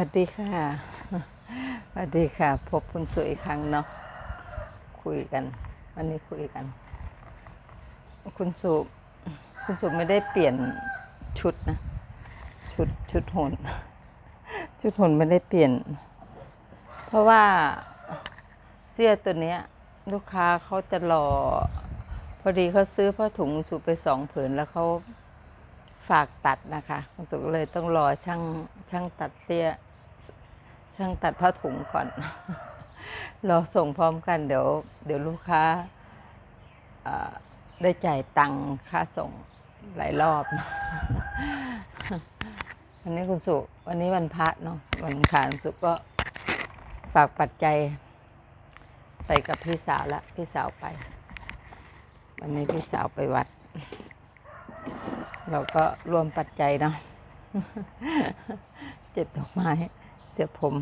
วัสดีค่ะสวัสดีค่ะ พบคุณสุอีกครั้งเนาะคุยกัน วันนี้คุยกัน คุณสุคุณสุไม่ได้เปลี่ยนชุดนะ ชุดชุดหนชุดหนไม่ได้เปลี่ยน เพราะว่าเสื้อตัวเนี้ย ลูกค้าเขาจะรอ พอดีเขาซื้อผ้าถุงสุไปสองผืนแล้วเขาฝากตัดนะคะคุณสุก็เลยต้องรอช่างช่างตัดเตี้ย ช่างตัดผ้าถุงก่อนรอส่งพร้อมกันเดี๋ยวเดี๋ยวลูกค้าได้จ่ายตังค่าส่งหลายรอบวันนี้คุณสุ วันนี้วันพระเนาะวันขารคุณสุก็ฝากปัจจัย ไปกับพี่สาวละพี่สาวไป วันนี้พี่สาวไปวัด เราก็รวมปัจจัยเนาะเจ็บดอกไม้ เสียบผม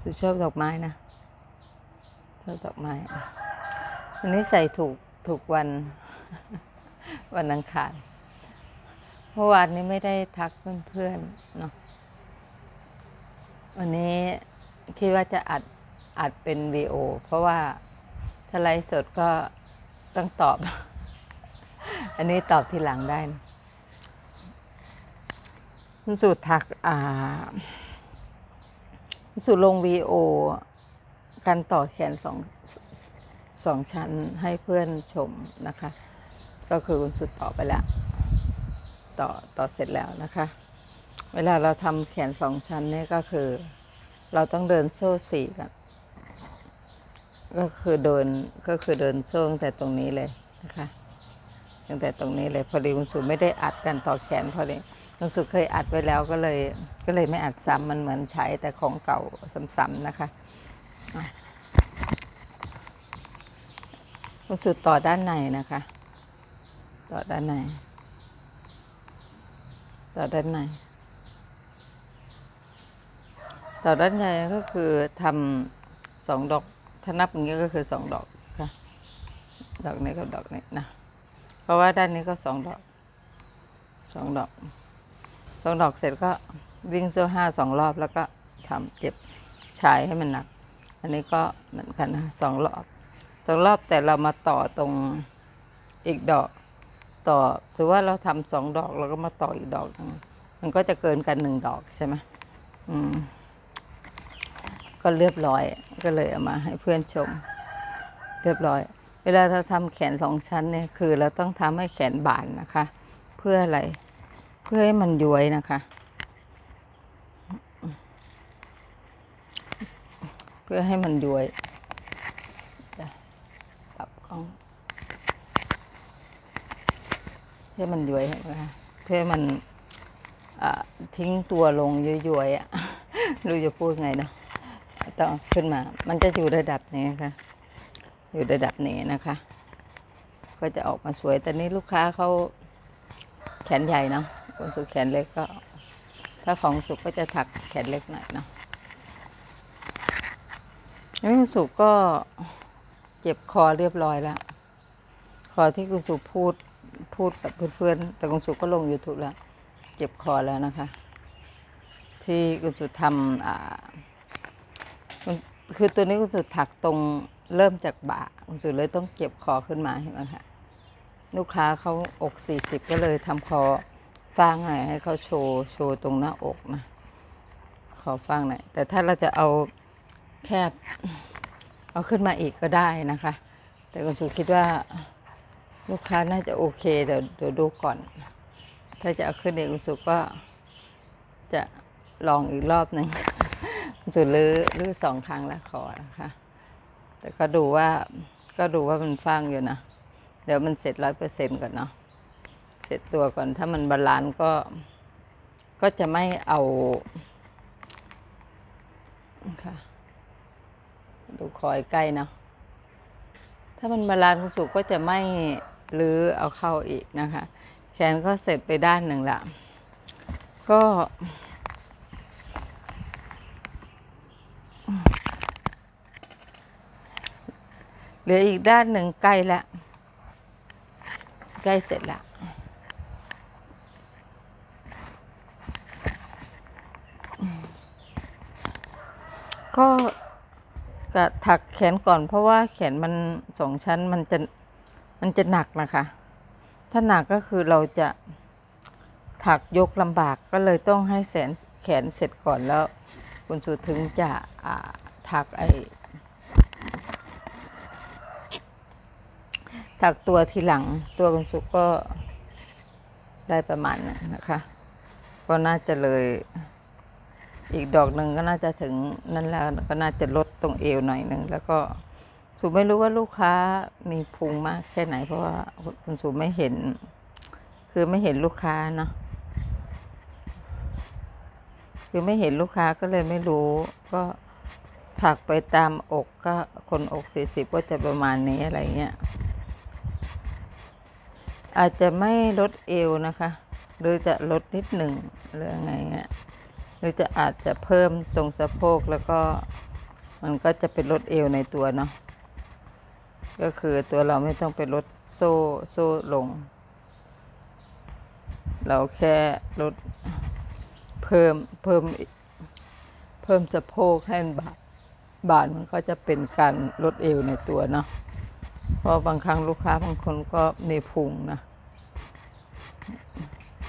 คือชอบดอกไม้นะชอบดอกไม้วันนี้ใส่ถูกถูกวัน วันอังคารเมื่อวานนี้ไม่ได้ทักเพื่อนๆเนาะวันนี้คิดว่าจะอัดอัดเป็นวีโอ เพราะว่าถ้าไลฟ์สดก็ต้องตอบ อันนี้ตอบทีหลังได้นะสูตรถักอ่า สูตรลงวีโอการต่อแขนสองสองชั้นให้เพื่อนชมนะคะ ก็คือคุณสุดต่อไปแล้วต่อต่อเสร็จแล้วนะคะ เวลาเราทำแขนสองชั้นเนี่ยก็คือ เราต้องเดินโซ่สี่กันก็คือเดินก็คือเดินโซ่ตั้งแต่ตรงนี้เลยนะคะตั้งแต่ตรงนี้เลยพอดีคุณสุไม่ได้อัดกันต่อแขนพอดี คุณสุเคยอัดไว้แล้วก็เลยก็เลยไม่อัดซ้ำมันเหมือนใช้แต่ของเก่าซ้ำๆนะคะอะคุณสุต่อด้านในนะคะ ต่อด้านใน ต่อด้านใน ต่อด้านในก็คือทำสองดอกถ้านับอย่างนี้ก็คือสองดอกค่ะ ดอกนี้กับดอกนี้นะ เพราะว่าด้านนี้ก็สองดอกสองดอก สองดอกเสร็จก็วิ่งโซ่ห้าสองรอบแล้วก็ทำเก็บชายให้มันหนัก อันนี้ก็เหมือนกันนะสองรอบสองรอบแต่เรามาต่อตรงอีกดอก ต่อถือว่าเราทำสองดอกเราก็มาต่ออีกดอกหนึ่งมันก็จะเกินกันหนึ่งดอกใช่ไหมอืม ก็เรียบร้อยก็เลยเอามาให้เพื่อนชม เรียบร้อย เวลาเราทำแขนสองชั้นเนี่ยคือ เราต้องทำให้แขนบานนะคะ เพื่ออะไร พื่อให้มันย้วยนะคะ เพื่อให้มันย้วยปรับกล้องเพื่อมันย้วยนะคะเพื่อให้มันทิ้งตัวลงย้วยๆอะรู้จะพูดไงเนาะต้องขึ้นมา มันจะอยู่ระดับนี้ค่ะ อยู่ระดับนี้นะคะ ก็จะออกมาสวย แต่นี้ลูกค้าเขาแขนใหญ่เนาะ คนสุขแขนเล็กก็ ถ้าของสุกก็จะถักแขนเล็กหน่อยเนาะนี่คุณสุกก็เจ็บคอเรียบร้อยแล้ว คอที่คุณสุพูดพูดกับเพื่อนๆ แต่คุณสุก็ลง YouTube แล้ว เจ็บคอแล้วนะคะ ที่คุณสุทำอ่าคือตัวนี้คุณสุถักตรงเริ่มจากบ่าคุณสุเลยต้องเก็บคอขึ้นมาเห็นไหมคะลูกค้าเขาอกสี่สิบก็เลยทำคอ ฟางหน่อยให้เขาโชว์โชว์ตรงหน้าอกนะขอฟางหน่อยแต่ถ้าเราจะเอาแคบ เอาขึ้นมาอีกก็ได้นะคะ แต่คุณสุดคิดว่าลูกค้าน่าจะโอเคเดี๋ยวเดี๋ยวดูก่อน ถ้าจะเอาขึ้นเองคุณสุก็จะลองอีกรอบหนึ่งสุดลื้อลื้อสองครั้งแล้วขอนะคะ แต่ก็ดูว่าก็ดูว่ามันฟังอยู่นะ เดี๋ยวมันเสร็จร้อยเปอร์เซ็นต์ก่อนเนาะ เสร็จตัวก่อนถ้ามันบาลานซ์ก็ก็จะไม่เอาค่ะดูคอยใกล้เนาะถ้ามันบาลานซ์คุณสุก็จะไม่ลื้อเอาเข้าอีกนะคะ แขนก็เสร็จไปด้านหนึ่งละก็เหลืออีกด้านหนึ่งใกล้แล้วใกล้เสร็จแล้ว อ ก็กะถักแขนก่อนเพราะว่าแขนมันสองชั้นมันจะมันจะหนักนะคะ ถ้าหนักก็คือเราจะถักยกลำบากก็เลยต้องให้แสนแขนเสร็จก่อนแล้ว คุณสุถึงจะถักไอถักตัวทีหลังตัวคุณสุก็ได้ประมาณนั้นนะคะ ก็น่าจะเลย อีกดอกหนึ่งก็น่าจะถึงนั่นแล้วก็น่าจะลดตรงเอวหน่อยหนึ่งแล้วก็สุไม่รู้ว่าลูกค้ามีพุงมากแค่ไหน เพราะว่าคุณสุไม่เห็น คือไม่เห็นลูกค้าเนาะคือไม่เห็นลูกค้าก็เลยไม่รู้ ก็ถักไปตามอกก็คนอกสี่สิบก็จะประมาณนี้อะไรเงี้ยอาจจะไม่ลดเอวนะคะ หรือจะลดนิดหนึ่งหรือไงเงี้ย หรือจะอาจจะเพิ่มตรงสะโพกแล้วก็มันก็จะเป็นลดเอวในตัวเนาะก็คือตัวเราไม่ต้องไปลดโซ่โซ่ลง เราแค่ลดเพิ่มเพิ่มเพิ่มสะโพกให้มันบานบานมันก็จะเป็นการลดเอวในตัวเนาะเพราะบางครั้งลูกค้าบางคนก็มีพุงนะ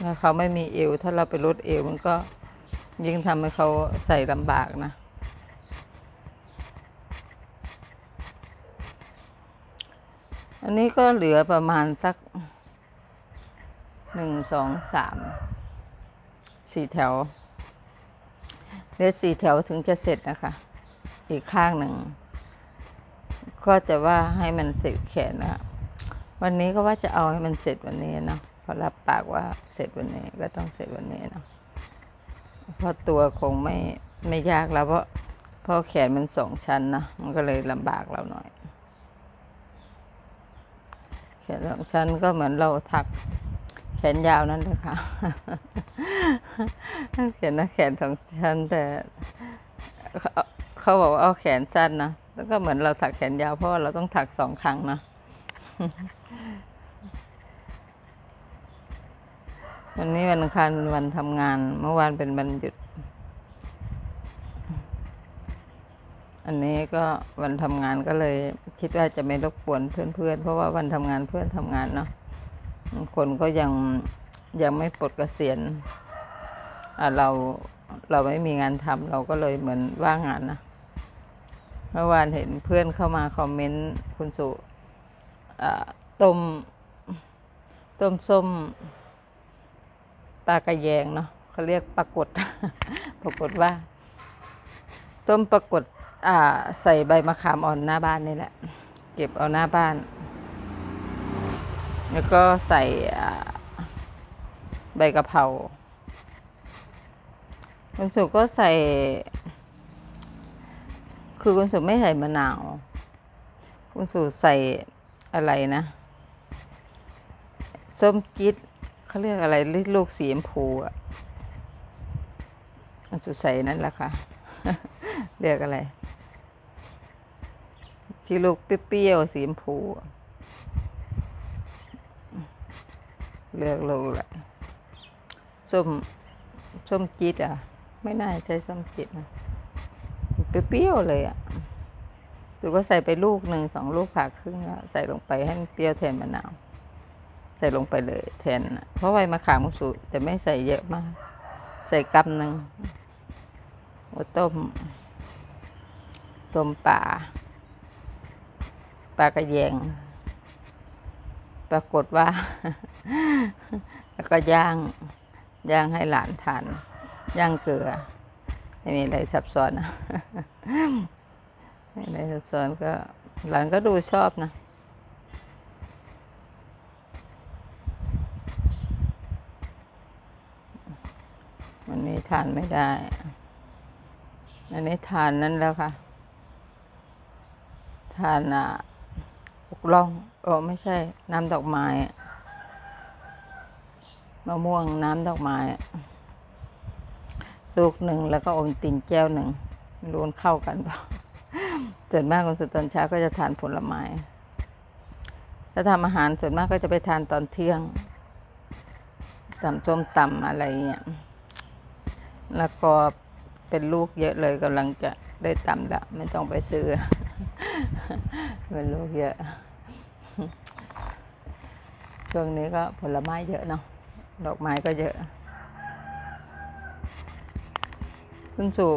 ถ้าเขาไม่มีเอว ถ้าเราไปลดเอวมันก็ ยิ่งทำให้เขาใส่ลำบากนะ อันนี้ก็เหลือประมาณสักหนึ่งสองสามสี่แถวเหลือสี่แถวถึงจะเสร็จนะคะ อีกข้างหนึ่ง ก็จะว่าให้มันเสร็จแขนนะคะวันนี้ก็ว่าจะเอาให้มันเสร็จวันนี้เนาะเพอรับปากว่าเสร็จวันนี้ก็ต้องเสร็จวันนี้เนาะ เพราะตัวคงไม่ไม่ยากแล้วเพราะเพราะแขนมันสองชั้นนะมันก็เลยลำบากเราหน่อย แขนสองชั้นก็เหมือนเราถักแขนยาวนั่นเลยค่ะแขนนะแขนสองชั้นแต่เขาบอกว่าเอาแขนสั้นนะแล้วก็เหมือนเราถักแขนยาวเพราะเราต้องถักสองครั้งนะ วันนี้วันอังคารเป็นวันทำงาน เมื่อวานเป็นวันหยุด อันนี้ก็วันทำงานก็เลย คิดว่าจะไม่รบกวนเพื่อนๆ เพราะว่าวันทำงานเพื่อนทำงานเนาะ คนก็ยังยังไม่ปลดเกษียณเราเราไม่มีงานทำเราก็เลยเหมือนว่างงานนะ เมื่อวานเห็นเพื่อนเข้ามาคอมเมนต์คุณสุต้มต้มส้ม ปลากระแยงเนาะเขาเรียกปลากดปรากฏว่า ต้มปรากฏอ่า ใส่ใบมะขามอ่อนหน้าบ้านนี่แหละ เก็บเอาหน้าบ้าน แล้วก็ใส่ใบกะเพราคุณสุก็ใส่ คือคุณสุไม่ใส่มะนาว คุณสุใส่อะไรนะ ส้มกิ๊ด เขาเรียกอะไรลูกสีชมพูอะสุใส่นั่นแหละค่ะ เรียกอะไร ที่ลูกเปรี้ยวสีชมพูเรียกลูกอะไรส้มส้มจิตอะ ไม่น่าใช้ส้มจิตนะเปรี้ยวเลยอะสุก็ใส่ไปลูกหนึ่งสองลูกผ่าครึ่งแล้วใส่ลงไปให้เปรี้ยวแทนมะนาว ใส่ลงไปเลยแทน เพราะใบมะขามของสุจะไม่ใส่เยอะมาก ใส่กำหนึ่งว่าต้ม ต้มปลาปลากระแยง ปรากฏว่า แล้วก็ย่าง ย่างให้หลานทาน ย่างเกลือ ไม่มีอะไรซับซ้อนนะไม่มีอะไรซับซ้อนก็หลานก็ดูชอบนะ วั นี้ทานไม่ได้ อันนี้ทานนั้นแล้วค่ะ ทานอะอกล่องโอ้ไม่ใช่ น้ำดอกไม้มะม่วงน้ำดอกไม้ลูกหนึ่งแล้วก็อมตินแก้วหนึ่งไม่รู้มันเข้ากันเปล่าส่วนมากคนสุดตอนเช้าก็จะทานผลไม้ถ้าทำอาหารส่วนมากก็จะไปทานตอนเที่ยงตำส้มตำอะไรอย่างเงี้ย แล้วก็เป็นลูกเยอะเลยกำลังจะได้ตำละไม่ต้องไปซื้อมันลูกเยอะ ช่วงนี้ก็ผลไม้เยอะเนาะ ดอกไม้ก็เยอะคุณสุ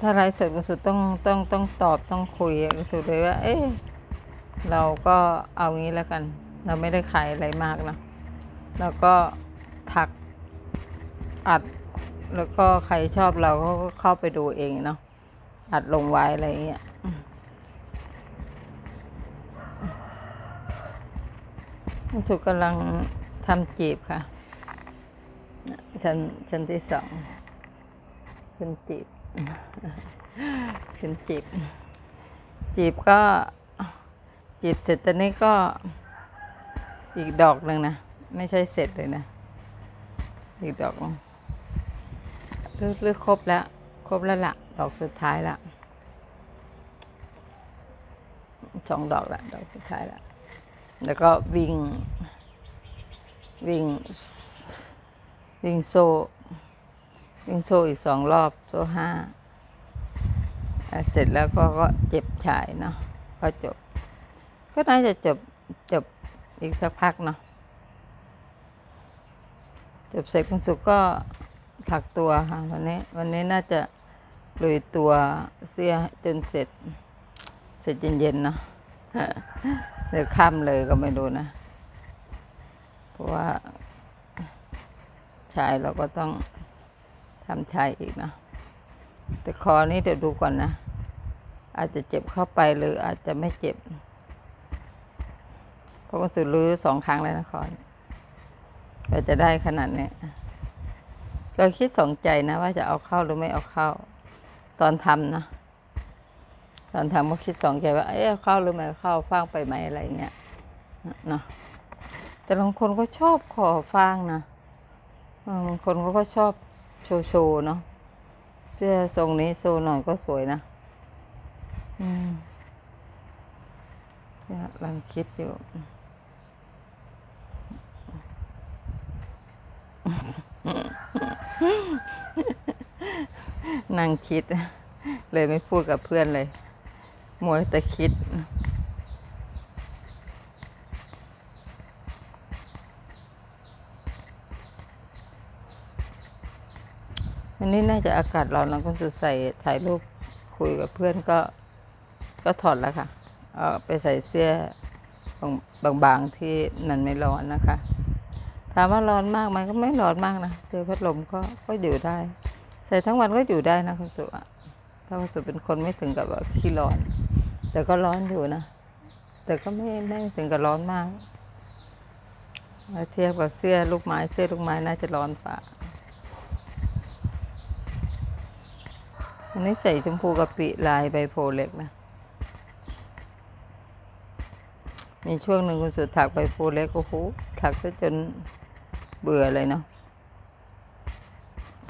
ถ้าไลฟ์สดคุณสุต้องต้องต้องตอบต้องคุยคุณสุเลยว่า เอ๊ะเราก็เอางี้แล้วกัน เราไม่ได้ขายอะไรมากนะแล้วก็ ถักอัด แล้วก็ใครชอบเราก็เข้าไปดูเองเนาะอัดลงไว้อะไรเงี้ยสุกำลังทำจีบค่ะชั้นชั้นที่สองขึ้นจีบขึ้นจีบ จีบก็จีบเสร็จตอนนี้ก็อีกดอกหนึ่งนะ ไม่ใช่เสร็จเลยนะ อีกดอกหนึ่งเลือกเลือกครบแล้ว ครบแล้วละดอกสุดท้ายละสองดอกละดอกสุดท้ายละแล้วก็วิ่ง วิ่ง วิ่งโซ่วิ่งโซ่อีกสองรอบโซ่ห้าเสร็จแล้วก็ก็เจ็บฉายเนาะก็จบ ก็น่าจะจบจบอีกสักพักเนาะ จบเสร็จคุณสุกก็ถักตัวค่ะวันนี้วันนี้น่าจะลุยตัวเสื้อจนเสร็จ เสร็จเย็นๆเนาะหรือค่ำเลยก็ไม่รู้นะ เพราะว่าชายเราก็ต้องทำชายอีกเนะ แต่คอนี้เดี๋ยวดูก่อนนะ อาจจะเจ็บเข้าไปหรืออาจจะไม่เจ็บ เพราะคุณสุรื้อสองครั้งแล้วนะคอ ก็จะได้ขนาดนี้ก็คิดสองใจนะว่าจะเอาเข้าหรือไม่เอาเข้า ตอนทำนะ ตอนทำก็คิดสองใจว่าเอ๊ะเอาเข้าหรือไม่เอาเข้าฟางไปไหมอะไรเงี้ยเนาะแต่บางคนก็ชอบขอฟางนะบางคนเขาก็ชอบโชว์โชว์เนาะเสื้อทรงนี้โชว์หน่อยก็สวยนะ อืมยกำลังคิดอยู่ นั่งคิด เลยไม่พูดกับเพื่อนเลยมัวแต่คิด วันนี้น่าจะอากาศร้อนนะคุณสุดใส่ถ่ายรูปคุยกับเพื่อนก็ ก็ถอดแล้วค่ะ เอาไปใส่เสื้อบางบางๆที่มันไม่ร้อนนะคะ ถามว่าร้อนมากไหมก็ไม่ร้อนมากนะเจอพัดลมก็ก็อยู่ได้ ใส่ทั้งวันก็อยู่ได้นะคุณสุอะถ้าคุณสุเป็นคนไม่ถึงกับว่าขี้ร้อน แต่ก็ร้อนอยู่นะ แต่ก็ไม่ไม่ถึงกับร้อนมากเทียบกับเสื้อลูกไม้เสื้อลูกไม้น่าจะร้อนกว่าอันนี้ใส่ชมพูกะปิลายใบโพเล็กนะ มีช่วงหนึ่งคุณสุดถักใบโพเล็กโอ้โหถักซะจน เบื่อเลยเนาะ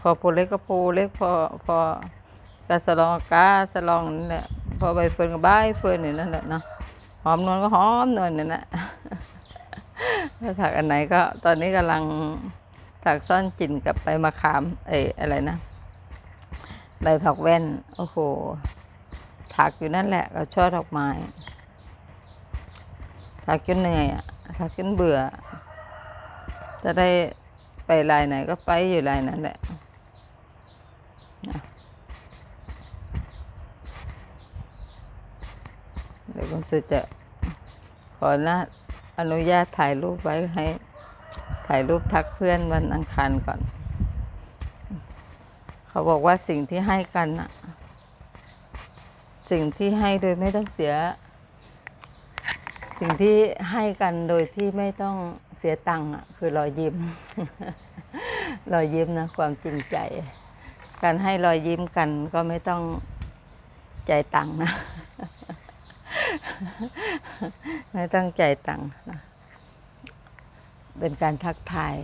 พอโพเล็กก็โพเล็กพอพอกาสลองก็กาสลองนั่แหละพอใบเฟิร์นก็ใบเฟิร์นอยู่นั่นแหละเนาะหอมนวลก็หอมนวลนั่นะถ้าถักอันไหนก็ตอนนี้กำลังถักซ่อนจิ่นกับใบมะขาม เอ้อะไรนะใบผักแว่น โอ้โหถักอยู่นั่นแหละกับช่อดอกไม้ถักจนเหนื่อยอะถักจนเบื่อ จะได้ไปลายไหนก็ไปอยู่ลายนั้นแหละเดี๋ยวคุณสุจะขอนะอนุญาตถ่ายรูปไว้ให้ถ่ายรูปทักเพื่อนวันอังคารก่อน เขาบอกว่าสิ่งที่ให้กันน่ะสิ่งที่ให้โดยไม่ต้องเสีย สิ่งที่ให้กันโดยที่ไม่ต้อง สียตังค์อะคือรอยยิ้ม รอยยิ้มนะความจริงใจ การให้รอยยิ้มกันก็ไม่ต้องใจายตังค์นะ ไม่ต้องใจายตังค์นะเป็นการทักทาย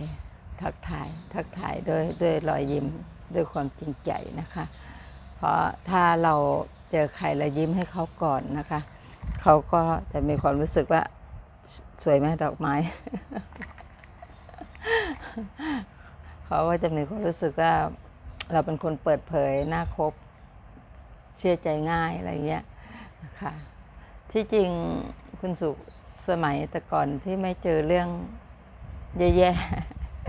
ทักทาย ทักทายด้วยด้วยรอยยิ้มด้วยความจริงใจนะคะ เพราะถ้าเราเจอใครเรายิ้มให้เขาก่อนนะคะ เขาก็จะมีความรู้สึกว่า สวยไหมดอกไม้ เขาก็จะมีความรู้สึกว่า เราเป็นคนเปิดเผยหน้าคบ เชื่อใจง่ายอะไรเงี้ยค่ะ ที่จริงคุณสุสมัยแต่ก่อนที่ไม่เจอเรื่องแย่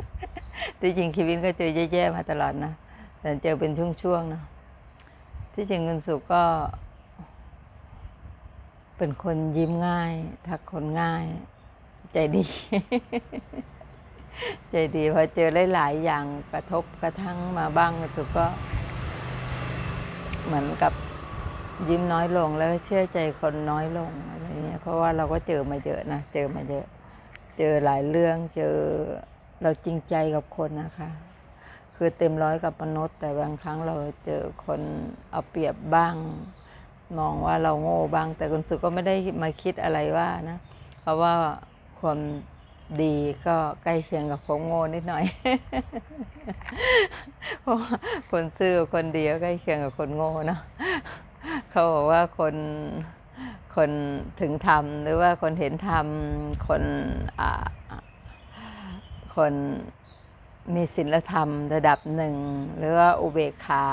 ๆที่จริงชีวิตก็เจอแย่ๆมาตลอดนะ แต่เจอเป็นช่วงๆเนอะที่จริงคุณสุก็ เป็นคนยิ้มง่าย ทักคนง่าย ใจดี ใจดีพอเจอหลายๆอย่างกระทบกระทั่งมาบ้างสุก็ เหมือนกับยิ้มน้อยลงแล้วเชื่อใจคนน้อยลงอะไรเงี้ยเพราะว่าเราก็เจอมาเยอะนะเจอมาเยอะ เจอหลายเรื่องเจอเราจริงใจกับคนนะคะ คือเต็มร้อยกับมนุษย์ แต่บางครั้งเราเจอคนเอาเปรียบบ้าง มองว่าเราโง่บ้าง แต่คุณสุก็ไม่ได้มาคิดอะไรว่านะ เพราะว่าความดีก็ใกล้เคียงกับความโง่นิดหน่อยเพราะคนซื่อคนดีก็ใกล้เคียงกับคนโง่เนะเขาบอกว่าคนคนถึงธรรมหรือว่าคนเห็นธรรมคนคนมีศีลธรรมระดับหนึ่ง หรือว่าอุเบกขา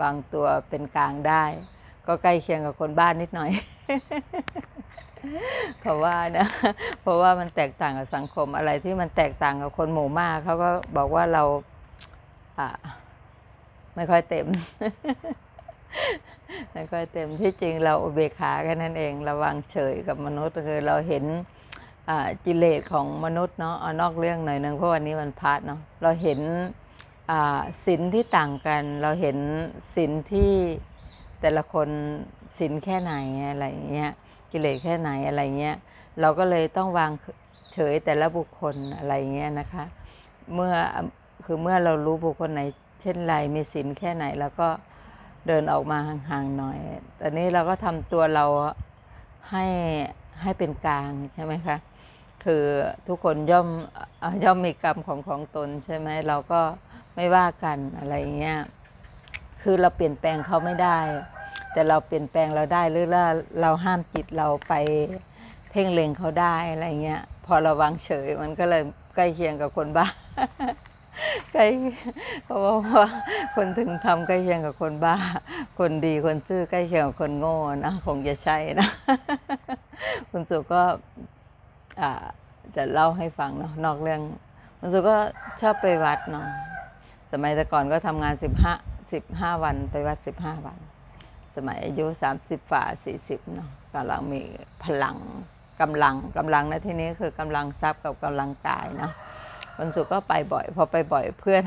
วางตัวเป็นกลางได้ ก็ใกล้เคียงกับคนบ้านนิดหน่อยเพราะว่านะ เพราะว่ามันแตกต่างกับสังคมอะไรที่มันแตกต่างกับคนหมู่มากเขาก็บอกว่าเราอะไม่ค่อยเต็มไม่ค่อยเต็มที่จริงเราอุเบกขาแค่นั้นเอง ระวังเฉยกับมนุษย์คือเราเห็นอ่ากิเลสของมนุษย์เนาะเอานอกเรื่องหน่อยหนึงเพราะวันนี้มันพาดเนาะเราเห็นอ่าศีลที่ต่างกัน เราเห็นศีลที่ แต่ละคนศีลแค่ไหนอะไรเงี้ยกิเลสแค่ไหนอะไรเงี้ยเราก็เลยต้องวางเฉยแต่ละบุคคลอะไรเงี้ยนะคะ เมื่อคือเมื่อเรารู้บุคคลไหน เช่นไรมีศีลแค่ไหนแล้วก็เดินออกมาห่างๆหน่อยต่นี้เราก็ทำตัวเราให้ให้เป็นกลางใช่ไหมคะ คือทุกคนย่อมย่อมมีกรรมของของตนใช่ไหมเราก็ไม่ว่ากันอะไรเงี้ย คือเราเปลี่ยนแปลงเขาไม่ได้ แต่เราเปลี่ยนแปลงเราได้หรือว่าเราห้ามจิตเราไปเพ่งเล็งเขาได้อะไรเงี้ย พอเราวางเฉยมันก็เลยใกล้เคียงกับคนบ้าใกล้เพราะว่าคนถึงทำใกล้เคียงกับคนบ้า คนดีคนซื่อใกล้เคียงกับคนโง่นะคงจะใช่นะ คุณสุก็จะเล่าให้ฟังเนาะนอกเรื่อง คุณสุก็ชอบไปวัดเนาะสมัยแต่ก่อนก็ทำงานสิบห้าสิบห้าวันไปวัดสิบห้าวัน สมัยอายุสามสิบฝ่าสี่สิบเนาะกำลังมีพลังกำลังกำลังในที่นี้คือกำลังทรัพย์กับกำลังกายนะวันศุกร์ก็ไปบ่อย พอไปบ่อยเพื่อน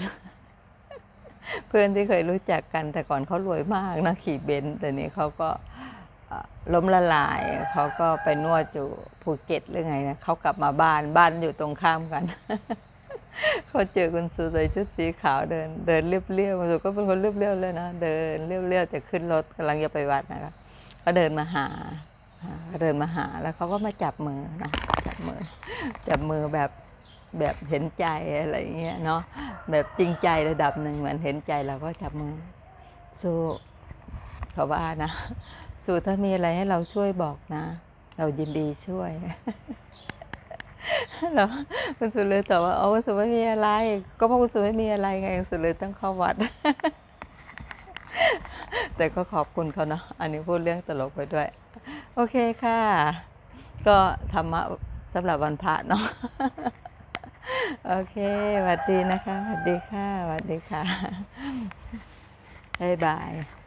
เพื่อนที่เคยรู้จักกันแต่ก่อนเขารวยมากนะขี่เบนซ์แต่นี้เขาก็ล้มละลายเขาก็ไปนวดอยู่ภูเก็ตหรือไงนะเขากลับมาบ้านบ้านอยู่ตรงข้ามกัน เขาเจอคุณสุใส่ชุดสีขาวเดิน เดินเรียบๆคุณสุก็เป็นคนเรียบๆเลยนะเดินเรียบๆแต่ขึ้นรถกำลังจะไปวัดนะคะเขาเดินมาหาเดินมาหาแล้วเขาก็มาจับมือนะจับมือจับมือแบบแบบเห็นใจอะไรเงี้ยเนาะแบบจริงใจระดับหนึ่งเหมือนเห็นใจเราก็จับมือสู้เขาว่านะสู้ถ้ามีอะไรให้เราช่วยบอกนะ เรายินดีช่วย แล้วคุณสุเลยตอบว่าอ๋อคุณสุไม่มีอะไร ก็เพราะคุณสุไม่มีอะไรไงคุณสุเลยต้องเข้าวัด แต่ก็ขอบคุณเขาเนาะอันนี้พูดเรื่องตลกไปด้วย โอเคค่ะ ก็ธรรมะสำหรับวันพระเนาะโอเคสวัสดีนะคะสวัสดีค่ะสวัสดีค่ะบ๊ายบาย